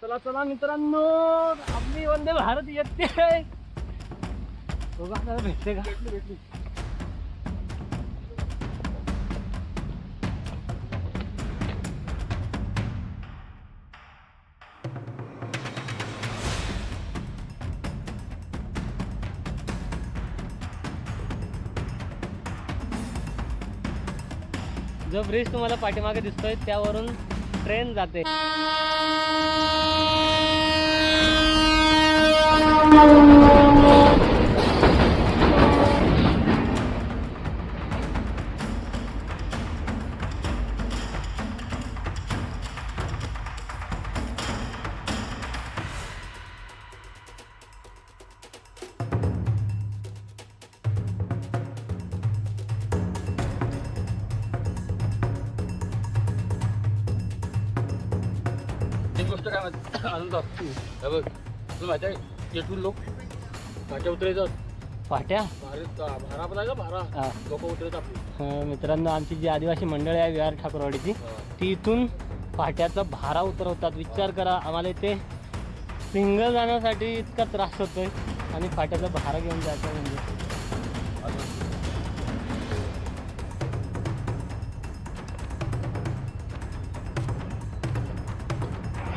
चला चला मित्रांनो आपली वंदे भारत येते. बघा आपल्याला भेटते का? भेटली भेटली. जो ब्रिज तुम्हाला पाठीमागे दिसतोय त्यावरून ट्रेन जाते. माहिती आनंद हे बघ तुला माहिती आहे येथून लोक काट्या उतरायचं. भारत भारा पण आहे का भारा हा. लोक उतरत आपली. अं, मित्रांनो आमची जी आदिवासी मंडळी आहे विहार ठाकरवाडीची ती इथून पाट्याचा भारा उतरवतात. विचार करा आम्हाला इथे सिंगल जाण्यासाठी इतका त्रास होतोय आणि फाट्याचा भारा घेऊन जायचं म्हणजे.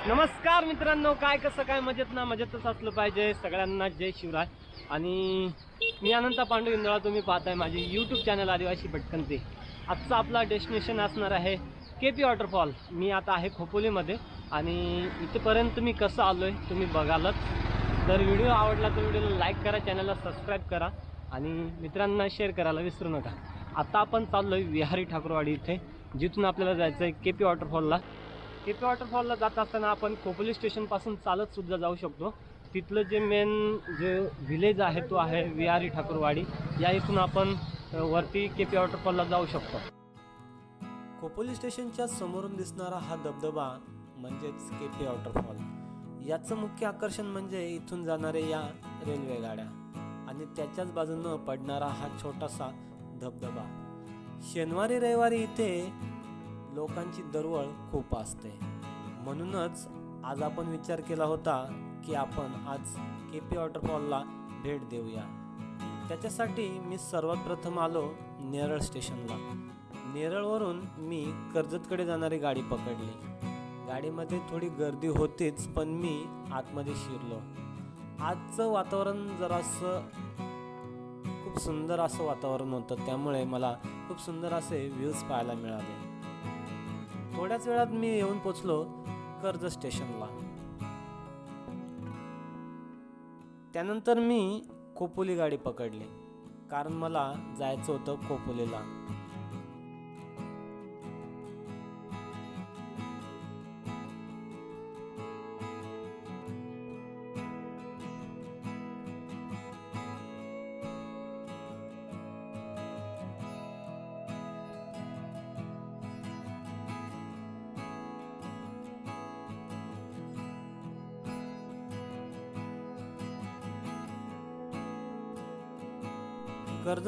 नमस्कार मित्रांनो काय कसं काय मजेत ना? मजेतच असलं पाहिजे. सगळ्यांना जय शिवराय. आणि मी अनंता पांडू इंदळा तुम्ही पाहताय माझी यूट्यूब चॅनल आदिवासी भटकंती. आजचा आपला डेस्टिनेशन असणार आहे के पी वॉटरफॉल मी आता आहे खोपोलीमध्ये आणि इथपर्यंत मी कसं आलो आहे तुम्ही बघालच. तर व्हिडिओ आवडला तर व्हिडिओला लाईक करा चॅनलला सबस्क्राईब करा आणि मित्रांना शेअर करायला विसरू नका. आता आपण चाललो आहे विहारी ठाकूरवाडी इथे जिथून आपल्याला जायचं आहे के पी वॉटरफॉलला केपी वॉटरफॉलला जात असताना आपण खोपोली स्टेशनपासून चालत सुद्धा जाऊ शकतो. तिथलं जे मेन जे व्हिलेज आहे तो आहे विहारी ठाकूरवाडी. या इथून आपण वरती केपी वॉटरफॉलला जाऊ शकतो. खोपोली स्टेशनच्या समोरून दिसणारा हा धबधबा म्हणजेच केपी वॉटरफॉल याचं मुख्य आकर्षण म्हणजे इथून जाणारे या रेल्वे गाड्या आणि त्याच्याच बाजूनं पडणारा हा छोटासा धबधबा. शनिवारी रविवारी इथे लोकांची दरवळ खूप असते. म्हणूनच आज आपण विचार केला होता की आपण आज के पी वॉटरफॉलला भेट देऊया. त्याच्यासाठी मी सर्वात प्रथम आलो नेरळ स्टेशनला नेरळवरून मी कर्जतकडे जाणारी गाडी पकडली. गाडीमध्ये थोडी गर्दी होतीच पण मी आतमध्ये शिरलो. आजचं वातावरण जरासं खूप सुंदर असं वातावरण होतं. त्यामुळे मला खूप सुंदर असे व्ह्यूज पाहायला मिळाले. थोड्याच वेळात मी येऊन पोचलो. कर्ज स्टेशनला. त्यानंतर मी खोपोली गाडी पकडली. कारण मला जायचं होतं खोपोलीला.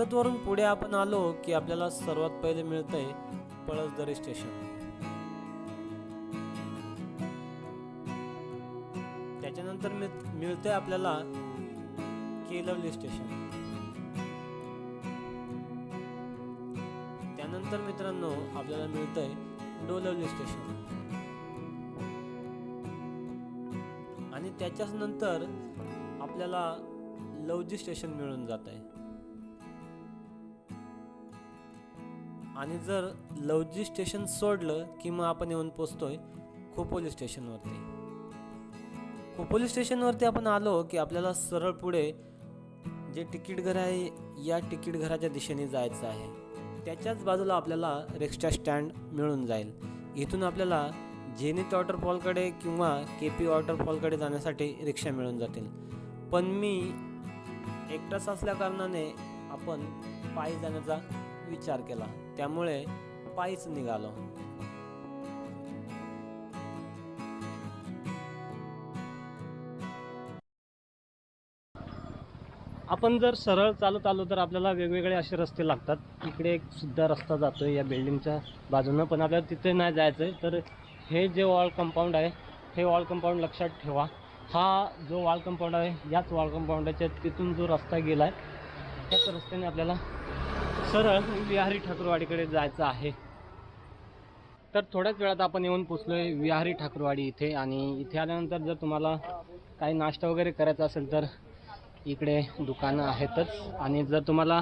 कर्जतवरून पुढे आपण आलो की आपल्याला सर्वात पहिले मिळतंय पळसदरी स्टेशन. त्याच्यानंतर मिळ- मिळतंय आपल्याला केलवली स्टेशन. त्यानंतर मित्रांनो आपल्याला मिळतंय डोलवली स्टेशन. आणि त्याच्याच नंतर आपल्याला लवजी स्टेशन मिळून जात आहे आणि जर लवजी स्टेशन सोडलं की मग आपण येऊन पोचतोय खोपोली स्टेशनवरती. खोपोली स्टेशनवरती आपण आलो की आपल्याला सरळ पुढे जे तिकीट घर आहे या तिकीट घराच्या दिशेने जायचं आहे. त्याच्याच बाजूला आपल्याला रिक्षा स्टँड मिळून जाईल. इथून आपल्याला झेनित वॉटरफॉलकडे किंवा के पी वॉटरफॉलकडे जाण्यासाठी रिक्षा मिळून जातील. पण मी एकटाच असल्याकारणाने आपण पायी जाण्याचा विचार केला. त्यामुळे पायीच निघालो. आपण जर सरळ चालत आलो तर आपल्याला वेगवेगळे असे रस्ते लागतात. इकडे एक सुद्धा रस्ता जातो या बिल्डिंगच्या बाजूनं पण आपल्याला तिथे नाही जायचं आहे तर हे जे वॉल कंपाऊंड आहे हे वॉल कंपाऊंड लक्षात ठेवा. हा जो वॉल कंपाऊंड आहे याच वॉल कंपाऊंडाच्या तिथून जो रस्ता गेला आहे त्याच रस्त्याने आपल्याला सरळ विहारी ठाकूरवाडीकडे जायचं आहे. तर थोड्याच वेळात आपण येऊन पोचलो आहे विहारी ठाकूरवाडी इथे आणि इथे आल्यानंतर जर तुम्हाला काही नाश्ता वगैरे करायचा असेल तर इकडे दुकानं आहेतच. आणि जर तुम्हाला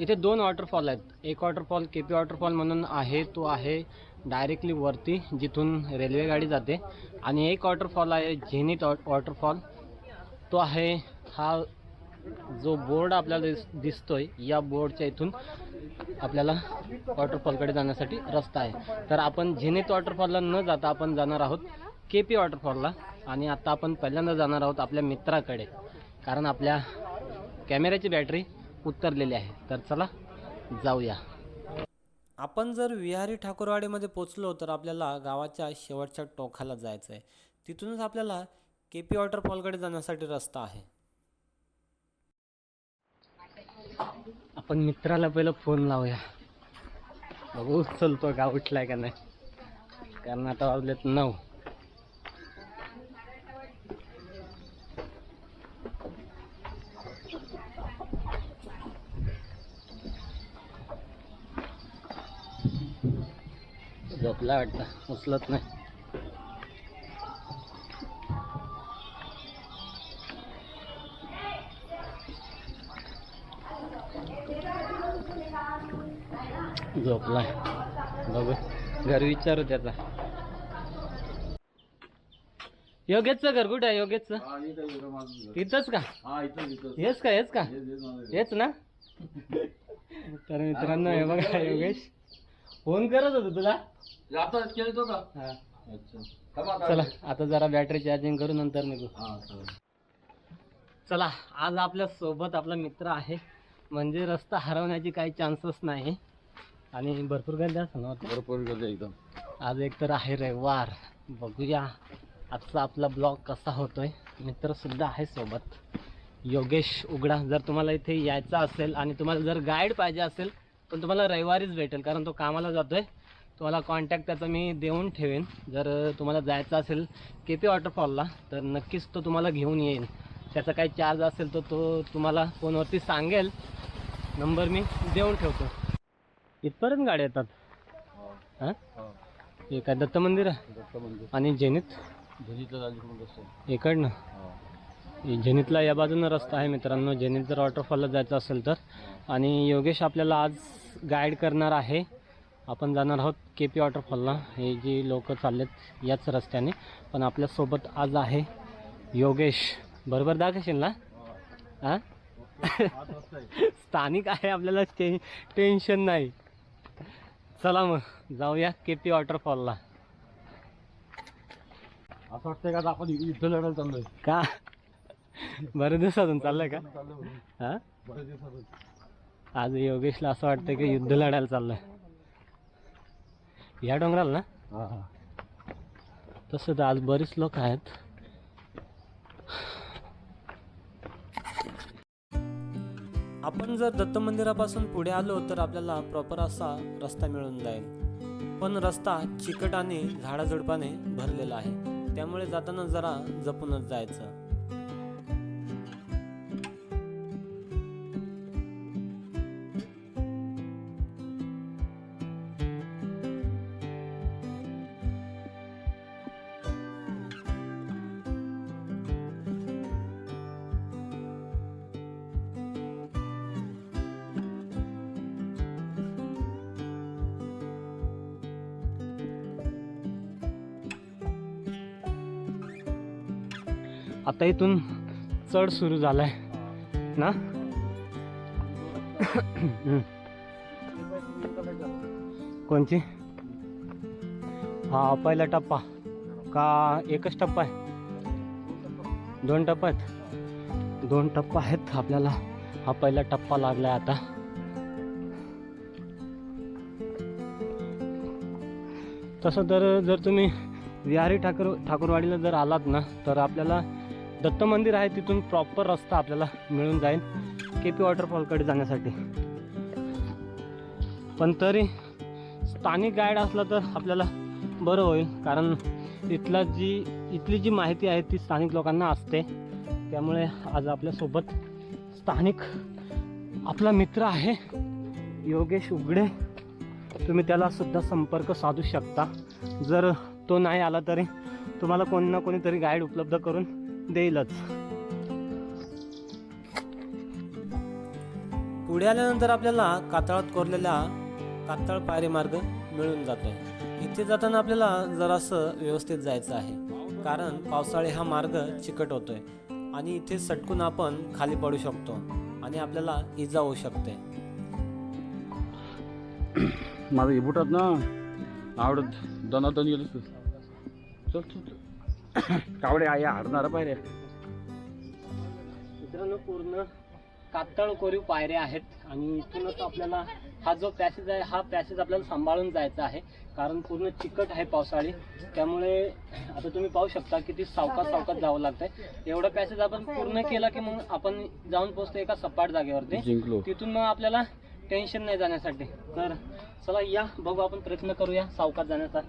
इथे दोन वॉटरफॉल आहेत. एक वॉटरफॉल के पी वॉटरफॉल म्हणून आहे तो आहे डायरेक्टली वरती जिथून रेल्वेगाडी जाते. आणि एक वॉटरफॉल आहे झेनित वॉटरफॉल तो आहे हा जो बोर्ड आपल्याला दिस दिसतोय या बोर्डच्या इथून आपल्याला वॉटरफॉलकडे जाण्यासाठी रस्ता आहे. तर आपण झेनित वॉटरफॉलला न जाता आपण जाणार आहोत के पी वॉटरफॉलला आणि आता आपण पहिल्यांदा जाणार आहोत आपल्या मित्राकडे. कारण आपल्या कॅमेऱ्याची बॅटरी उतरलेली आहे. तर चला जाऊया. आपण जर विहारी ठाकूरवाडीमध्ये पोचलो तर आपल्याला गावाच्या शेवटच्या टोकाला जायचं आहे तिथूनच आपल्याला के पी वॉटरफॉलकडे जाण्यासाठी रस्ता आहे. आपण मित्राला पहिलं फोन लावूया. बघू उचलतो का उठलाय का नाही. कारण आता वाजलेत नऊ. झोपला वाटतं उचलत नाही. झोपलाय. बघू. घर विचारू त्याचा. योगेशचं घर कुठे आहे? योगेशचं? तिथंच का? हा हेच का हेच का? हेच ना? तर मित्रांनो हे बघा योगेश. फोन करत होतो तुला? का? हा. चला आता जरा बॅटरी चार्जिंग करू नंतर निघू. हा. चला. आज आपल्यासोबत आपला मित्र आहे. म्हणजे रस्ता हरवण्याची काही चान्सेस नाही. आणि भरपूर गर्दी असं ना भरपूर गेले एकदम. आज एक तर आहे रविवार. बघूया आजचा आपला ब्लॉग कसा होतोय. मित्र सुद्धा आहे सोबत. योगेश उघडा जर तुम्हाला इथे यायचं असेल आणि तुम्हाला जर गाईड पाहिजे असेल पण तुम्हाला रविवारीच भेटेल कारण तो कामाला जातोय तुम्हाला कॉन्टॅक्ट त्याचा मी देऊन ठेवेन. जर तुम्हाला जायचं असेल के पी वॉटरफॉलला तर नक्कीच तो तुम्हाला घेऊन येईल त्याचा काही चार्ज असेल तर तो तुम्हाला फोनवरती सांगेल. नंबर मी देऊन ठेवतो. इथपर्यंत गाड्या येतात. हां. हा? हे. काय दत्त मंदिर आहे? दत्त मंदिर. आणि झेनित झेनीतलं रस्ता इकडनं? हा. झेनितला या बाजूनं रस्ता आहे मित्रांनो. झेनित जर वॉटरफॉलला जायचं असेल तर. आणि योगेश आपल्याला आज गाईड करणार आहे. आपण जाणार आहोत के पी वॉटरफॉलला हे जी लोक चाललेत याच रस्त्याने. पण आपल्यासोबत आज आहे योगेश. बरोबर दाखवशील ना हां. स्थानिक आहे आपल्याला टे टेन्शन नाही. चला मग जाऊया के पी वॉटरफॉलला. असं वाटतंय का आपण युद्ध लढायला चाललोय? का? बरेच दिवसातून चाललंय का. हां? दिवसातून. आज योगेशला असं वाटतं की युद्ध लढायला चाललंय. या डोंगराला ना? तसं तर आज बरीच लोक आहेत. आपण जर दत्त मंदिरापासून पुढे आलो तर आपल्याला प्रॉपर असा रस्ता मिळून जाईल. पण रस्ता चिकट आणि झाडाझुडपाने भरलेला आहे. त्यामुळे जाताना जरा जपूनच जायचं. आता इथून चढ सुरू झालाय ना? कोणची? हा पहिला टप्पा. का एकच टप्पा आहे? दोन टप्पा आहेत? दोन टप्पा आहेत आपल्याला. हा पहिला टप्पा लागलाय आता. तसं तर जर तुम्ही विहारी ठाकूर ठाकूरवाडीला जर आलात ना तर आपल्याला दत्त मंदिर आहे तिथून प्रॉपर रस्ता आपल्याला मिळून जाईल. के पी वॉटरफॉलकडे जाण्यासाठी. पण तरी स्थानिक गाईड असला तर आपल्याला बरं होईल. कारण इथला जी इथली जी माहिती आहे ती स्थानिक लोकांना असते. त्यामुळे आज आपल्यासोबत स्थानिक आपला मित्र आहे योगेश उगडे. तुम्ही त्याला सुद्धा संपर्क साधू शकता. जर तो नाही आला तरी तुम्हाला कोणी ना कोणीतरी गाईड उपलब्ध करून देईलच. पुढे आल्यानंतर आपल्याला कातळात कोरलेला कातळ पायरी मार्ग मिळून जातोय. इथे जाताना आपल्याला जरासं व्यवस्थित जायचं आहे. कारण पावसाळी हा मार्ग चिकट होतोय आणि इथे सटकून आपण खाली पडू शकतो आणि आपल्याला इजा होऊ शकते. माझं हे बुटात ना आवडत दनादन गेलो चल चल. कावडे आई हाडणारा पायऱ्या. मित्रांनो पूर्ण कातळ कोरीव पायऱ्या आहेत आणि इथूनच आपल्याला हा जो पॅसेज आहे हा पॅसेज आपल्याला सांभाळून जायचा आहे. कारण पूर्ण चिकट आहे पावसाळी. त्यामुळे आता तुम्ही पाहू शकता किती सावकाश सावकाश जावं लागतंय. एवढा पॅसेज आपण पूर्ण केला की मग आपण जाऊन पोहोचतो एका सपाट जागेवरती. तिथून मग आपल्याला टेन्शन नाही जाण्यासाठी. तर चला या बघू आपण प्रयत्न करूया सावकाश जाण्याचा.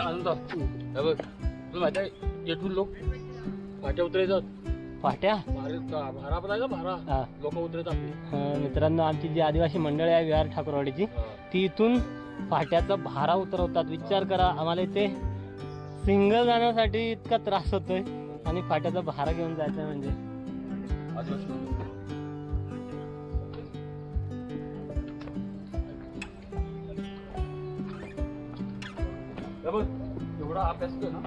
आनंद हे बघ तुला माहिती आहे येथून लोक पाट्या उतरायचं. पाट्या भारी पण आहे का भारा. लोक उतरत आपले. अं, मित्रांनो आमची जी आदिवासी मंडळी आहे विहार ठाकरवाडीची ती इथून फाट्याचा भारा उतरवतात. विचार करा आम्हाला इथे सिंगल जाण्यासाठी इतका त्रास होतोय आणि फाट्याचा भारा घेऊन जायचं म्हणजे. आदिवासी हे बघ एवढा अभ्यास कर ना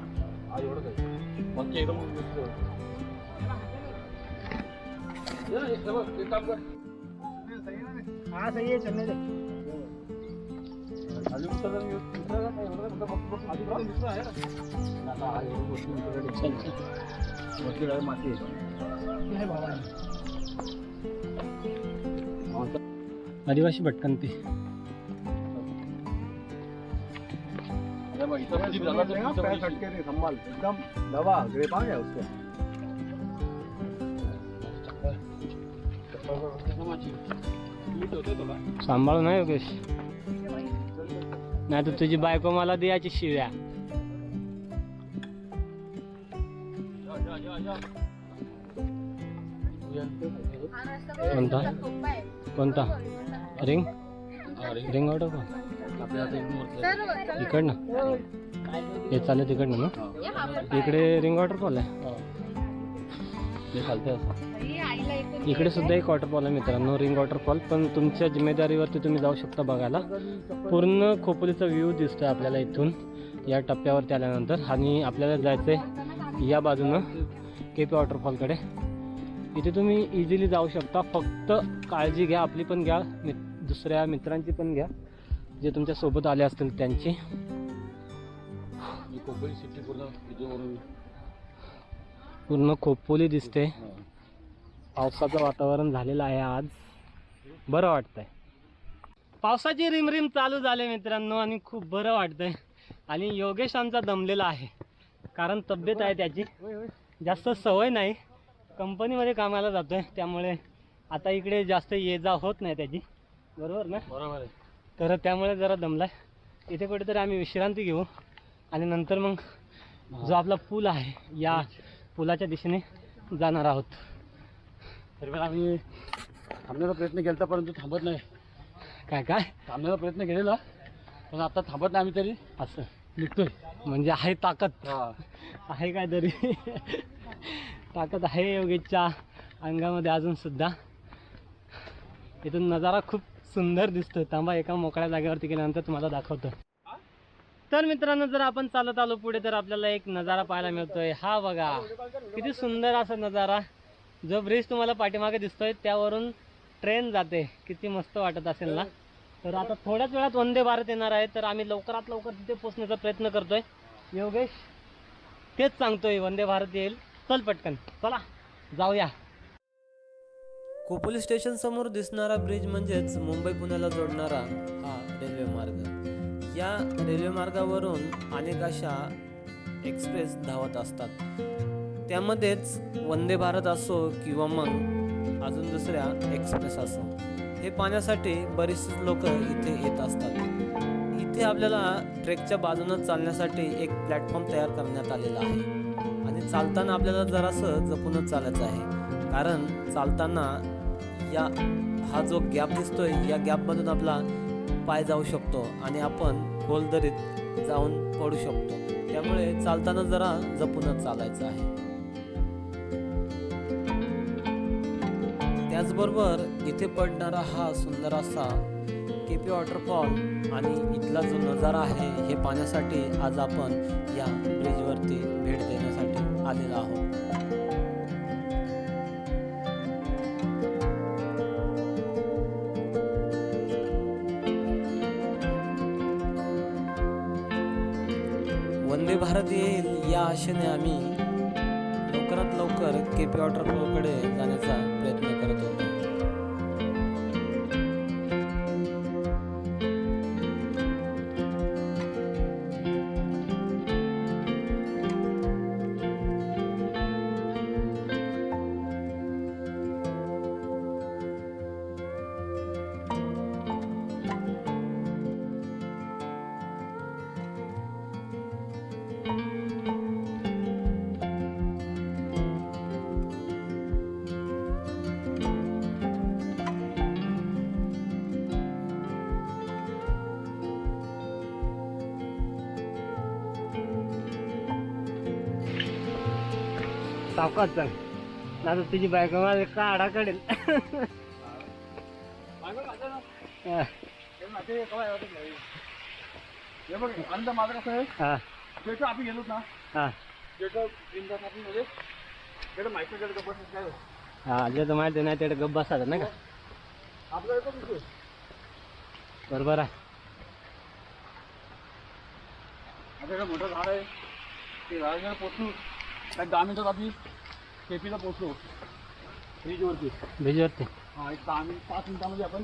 हा एवढं काय मग ते एकदम व्यवस्थित होतं. ये ना, हे बघ, एक काम कर खाली उतरलं मी, उतरलं का? नाही, एवढं कुठं बघ- बघ, खाली बघ, मित्र आहे ना. आता हा एवढं गोष्टी उतरल्या. चल, चल. वरती आहे माती आहे. आदिवासी भटकंती एकदम दवा ग्रेप उसका होतं तुला. सांभाळू ना योगेश. नाही तर तुझी बायको मला द्यायची शिव्या. कोणता? कोणता? रिंग. रिंग. ऑर्डर का इकडून हे चालेल तिकडनं ना. इकडे रिंग वॉटरफॉल आहे. हा. ते खालतं असं. इकडे सुद्धा एक वॉटरफॉल आहे मित्रांनो रिंग वॉटरफॉल पण तुमच्या जिम्मेदारीवरती तुम्ही जाऊ शकता बघायला. पूर्ण खोपोलीचा व्ह्यू दिसतोय आपल्याला इथून या टप्प्यावरती आल्यानंतर. आणि आपल्याला जायचं आहे या बाजूनं के पी वॉटरफॉलकडे इथे तुम्ही इझिली जाऊ शकता. फक्त काळजी घ्या आपली पण घ्या मित दुसऱ्या मित्रांची पण घ्या. जे तुमच्यासोबत आले असतील त्यांची. सिटी पूर्ण खोपोली दिसते. पावसाचं वातावरण झालेलं आहे आज. बरं वाटतंय. पावसाची रिमरिम चालू झाले मित्रांनो आणि खूप बरं वाटतंय. आणि योगेश आमचा दमलेला आहे. कारण तब्येत आहे त्याची. जास्त सवय नाही. कंपनीमध्ये कामाला जातोय. त्यामुळे आता इकडे जास्त ये जा होत नाही त्याची. बरोबर ना? बरोबर आहे. तर त्यामुळे जरा दमलाय. इथे कुठेतरी आम्ही विश्रांती घेऊ आणि नंतर मग जो आपला पूल आहे या पुलाच्या दिशेने जाणार आहोत. तरी पण आम्ही थांबण्याचा प्रयत्न केला परंतु थांबत नाही. काय काय? थांबण्याचा प्रयत्न केलेला पण आता थांबत नाही आम्ही तरी. असं. निघतोय. म्हणजे आहे ताकद. आहे काय तरी. ताकद आहे योगेशच्या अंगामध्ये अजून सुद्धा. इथून नजारा खूप सुंदर दिसतोय. तांबा एका मोकळ्या जागेवरती गेल्यानंतर तुम्हाला दाखवतो. तर मित्रांनो जर आपण चालत आलो पुढे तर आपल्याला एक नजारा पाहायला मिळतोय. हा बघा किती सुंदर असा नजारा. जो ब्रिज तुम्हाला पाठीमागे दिसतोय त्यावरून ट्रेन जाते. किती मस्त वाटत असेल ना? तर आता थोड्याच वेळात वंदे भारत येणार आहे. तर आम्ही लवकरात लवकर तिथे पोचण्याचा प्रयत्न करतोय. योगेश तेच सांगतोय वंदे भारत येईल. चल पटकन. चला जाऊया. खोपोली स्टेशन समोर दिसणारा ब्रिज म्हणजेच मुंबई पुण्याला जोडणारा हा रेल्वे मार्ग. या रेल्वे मार्गावरून अनेक अशा एक्सप्रेस धावत असतात. त्यामध्येच वंदे भारत असो किंवा मग अजून दुसऱ्या एक्सप्रेस असो हे पाहण्यासाठी बरेचसे लोक इथे येत असतात. इथे आपल्याला ट्रेकच्या बाजूनं चालण्यासाठी एक प्लॅटफॉर्म तयार करण्यात आलेला आहे. आणि चालताना आपल्याला जरासं जपूनच चालायचं आहे. कारण चालताना या हा जो गॅप दिसतोय या गॅपमधून आपला पाय जाऊ शकतो आणि आपण खोलदरीत जाऊन पडू शकतो. त्यामुळे चालताना जरा जपूनच चालायचं आहे. त्याचबरोबर इथे पडणारा हा सुंदर असा केपी वॉटरफॉल आणि इथला जो नजारा आहे हे पाहण्यासाठी आज आपण या ब्रिजवरती भेट देण्यासाठी आलेलो आहोत. आशेने आम्ही लवकरात लवकर केपी वॉटरफॉलकडे जाण्याचा सावकाश चाल आता तुझी बायको माझ्या काढा काढेल. हा, बघ आनंद माझा कसं आहे. हा, आपण गेलो ना. हा. बिंदास आपण माहिती गप्पा काय. हा? माहिती नाही गप्प का? आपलं येतो बरोबर आहे. आता मोठं झाड आहे. ते पोचलो काही दहा मिनिटात आधी केपीला पोचलो ब्रिजवरती भिजवरती हा एक दहा मिनिट पाच मिनिटामध्ये आपण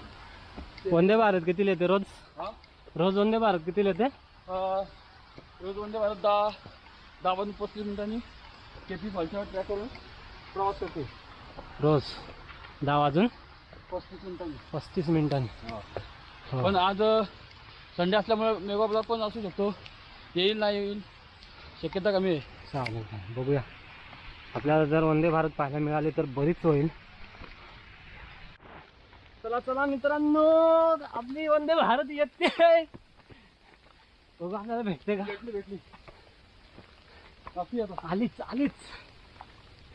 वंदे भारत किती येते रोज? हा? रोज वंदे भारत किती येते रोज वंदे भारत दहा दहा पासून पस्तीस मिनिटांनी केपी फॉलच्या ट्रॅक करून प्रवास करतो. रोज. दहा वाजून पस्तीस मिनिटांनी. पस्तीस मिनिटांनी. हो. पण आज संडे असल्यामुळे मेगाब्लॉग पण असू शकतो. येईल नाही येईल? शक्यता कमी आहे. चालेल चालेल. बघूया. आपल्याला जर वंदे भारत पाहायला मिळाले तर बरीच होईल. चला चला मित्रांनो आपली वंदे भारत येते. बघू आपल्याला भेटते का? भेटली भेटली. आता आलीच आलीच.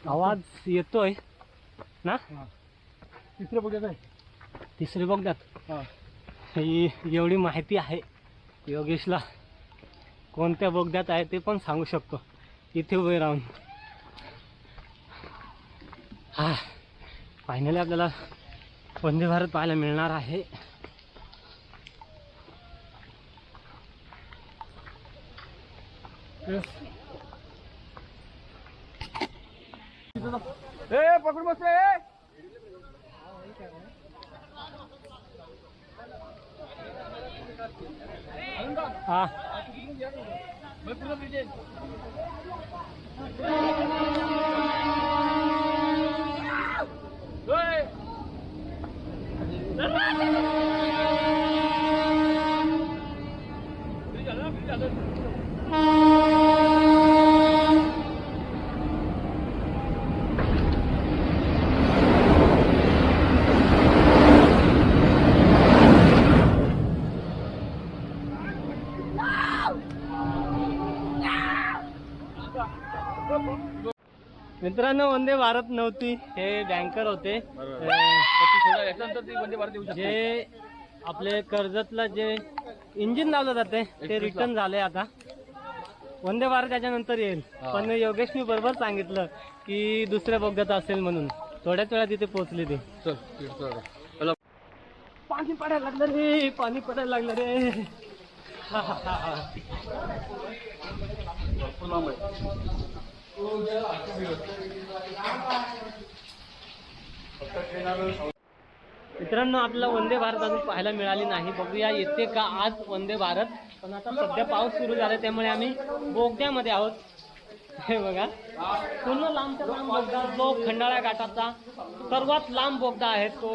आवाज येतोय. ना? तिसरं बघत आहे तिसरी ही एवढी माहिती आहे योगेशला. कोणत्या बोगद्यात आहे ते पण सांगू शकतो. इथे उभे राहून. हा फायनली आपल्याला वंदे भारत पाहायला मिळणार आहे. ए पकडून बसले ए हा मित्रांनो वंदे भारत नव्हती हे बँकर होते. जे आपले कर्जतला जे इंजिन लावलं जाते ते रिटर्न झाले आता. वंदे भारत त्याच्यानंतर येईल. पण योगेशनी बरोबर सांगितलं की दुसऱ्या बोगद्यात असेल म्हणून. थोड्याच वेळा तिथे पोहोचली ती. पाणी पडायला लागलं रे पाणी पडायला लागलं रे. मित्रांनो आपल्याला वंदे भारत अजून पाहायला मिळाली नाही. बघूया येते का आज वंदे भारत? पण आता सध्या पाऊस सुरू झाला त्यामुळे आम्ही बोगद्यामध्ये आहोत. हे बघा. पूर्ण लांबचा लांब बोगदा जो खंडाळा घाटाचा सर्वात लांब बोगदा आहे तो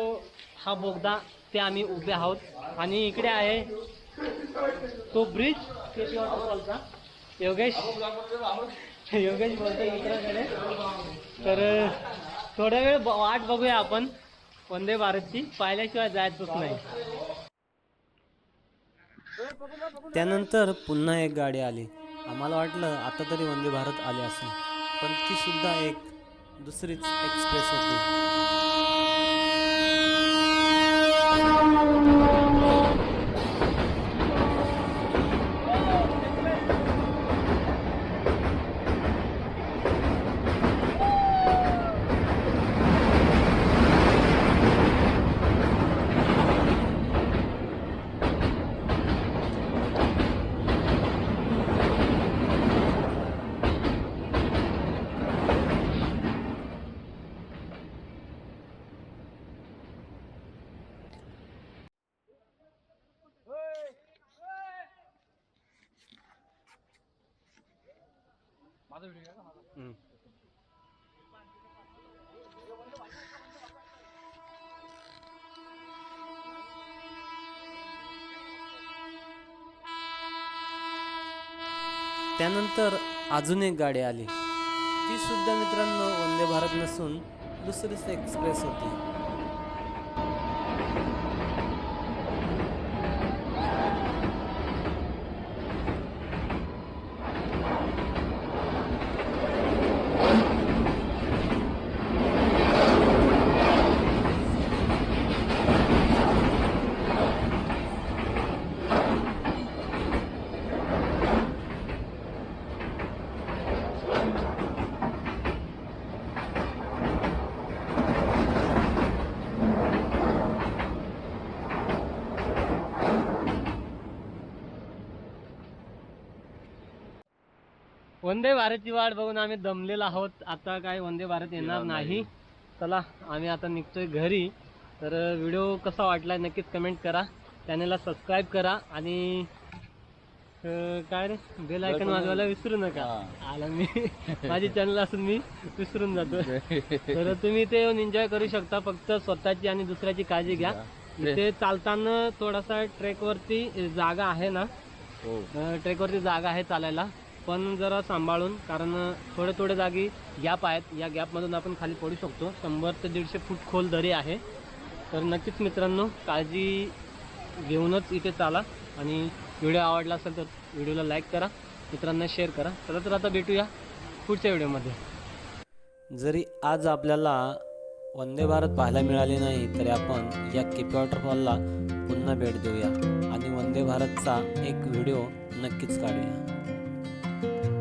हा बोगदा ते आम्ही उभे आहोत. आणि इकडे आहे तो ब्रिज केटी वॉटरफॉलचा योगेश. योगेश बोलतो मित्राकडे. तर थोड्या वेळ ब- वाट बघूया आपण. वंदे भारतची. पाहिल्याशिवाय जायचंच नाही. त्यानंतर पुन्हा एक गाडी आली. आम्हाला वाटलं आता तरी वंदे भारत आले असेल. पण ती सुद्धा एक दुसरीच एक्सप्रेस होती. त्यानंतर अजून एक गाडी आली. ती सुद्धा मित्रांनो वंदे भारत नसून दुसरीच एक्सप्रेस होती. वंदे भारतची वाट बघून आम्ही दमलेलो आहोत. आता काय वंदे भारत येणार नाही. चला आम्ही आता निघतोय घरी. तर व्हिडिओ कसा वाटला नक्कीच कमेंट करा. चॅनलला सबस्क्राईब करा आणि काय रे? बेल आयकन वाजवायला विसरू नका. आला मी. माझी चॅनल असून मी विसरून जातो तर तुम्ही ते येऊन एन्जॉय करू शकता. फक्त स्वतःची आणि दुसऱ्याची काळजी घ्या. इथे चालताना थोडासा ट्रेकवरती जागा आहे ना? हो. ट्रेकवरती जागा आहे चालायला. पण जरा सांभाळून कारण थोडे थोडे जागी गॅप आहेत. या गॅपमधून आपण खाली पडू शकतो. शंभर ते दीडशे फूट खोल दरी आहे. तर नक्कीच मित्रांनो काळजी घेऊनच इथे चाला. आणि व्हिडिओ आवडला असेल तर व्हिडिओला लाईक करा. मित्रांना शेअर करा. चला तर आता भेटूया पुढच्या व्हिडिओमध्ये. जरी आज आपल्याला वंदे भारत पाहायला मिळाले नाही तरी आपण या केपी वॉटरफॉलला पुन्हा भेट देऊया. आणि वंदे भारतचा एक व्हिडिओ नक्कीच काढूया. thank you